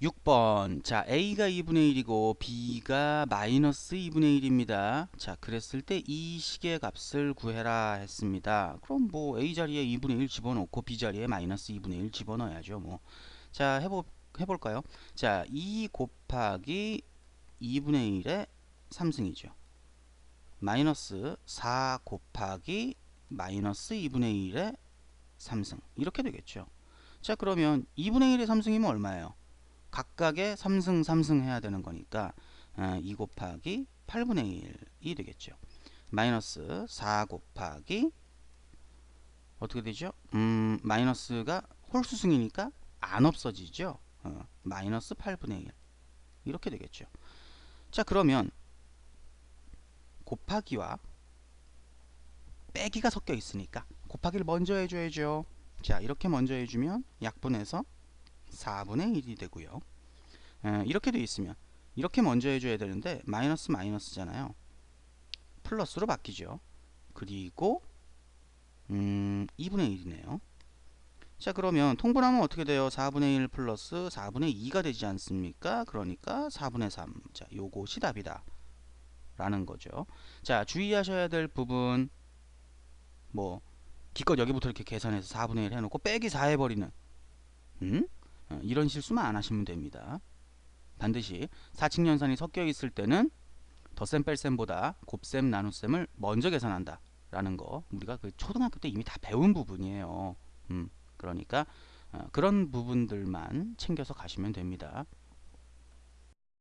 6번. 자 A가 2분의 1이고 B가 마이너스 2분의 1입니다. 자 그랬을 때 이 식의 값을 구해라 했습니다. 그럼 뭐 A 자리에 2분의 1 집어넣고 B 자리에 마이너스 2분의 1 집어넣어야죠 뭐자 해보, 해볼까요? 자2 곱하기 2분의 1의 3승이죠. 마이너스 4 곱하기 마이너스 2분의 1의 3승. 이렇게 되겠죠. 자 그러면 2분의 1의 3승이면 얼마예요 각각의 3승 3승 해야 되는 거니까 2 곱하기 8분의 1이 되겠죠. 마이너스 4 곱하기 어떻게 되죠? 음, 마이너스가 홀수승이니까 안 없어지죠. 어, 마이너스 8분의 1 이렇게 되겠죠. 자 그러면 곱하기와 빼기가 섞여 있으니까 곱하기를 먼저 해줘야죠. 자 이렇게 먼저 해주면 약분해서 4분의 1이 되고요. 에, 이렇게 되어 있으면 이렇게 먼저 해줘야 되는데 마이너스 마이너스잖아요. 플러스로 바뀌죠. 그리고 음, 2분의 1이네요. 자 그러면 통분하면 어떻게 돼요? 4분의 1 플러스 4분의 2가 되지 않습니까? 그러니까 4분의 3. 자 요것이 답이다. 라는 거죠. 자 주의하셔야 될 부분 뭐 기껏 여기부터 이렇게 계산해서 4분의 1 해놓고 빼기 4 해버리는 음? 어, 이런 실수만 안 하시면 됩니다. 반드시 사칙연산이 섞여 있을 때는 덧셈 뺄셈보다 곱셈 나눗셈을 먼저 계산한다 라는 거 우리가 그 초등학교 때 이미 다 배운 부분이에요. 음, 그러니까 어, 그런 부분들만 챙겨서 가시면 됩니다.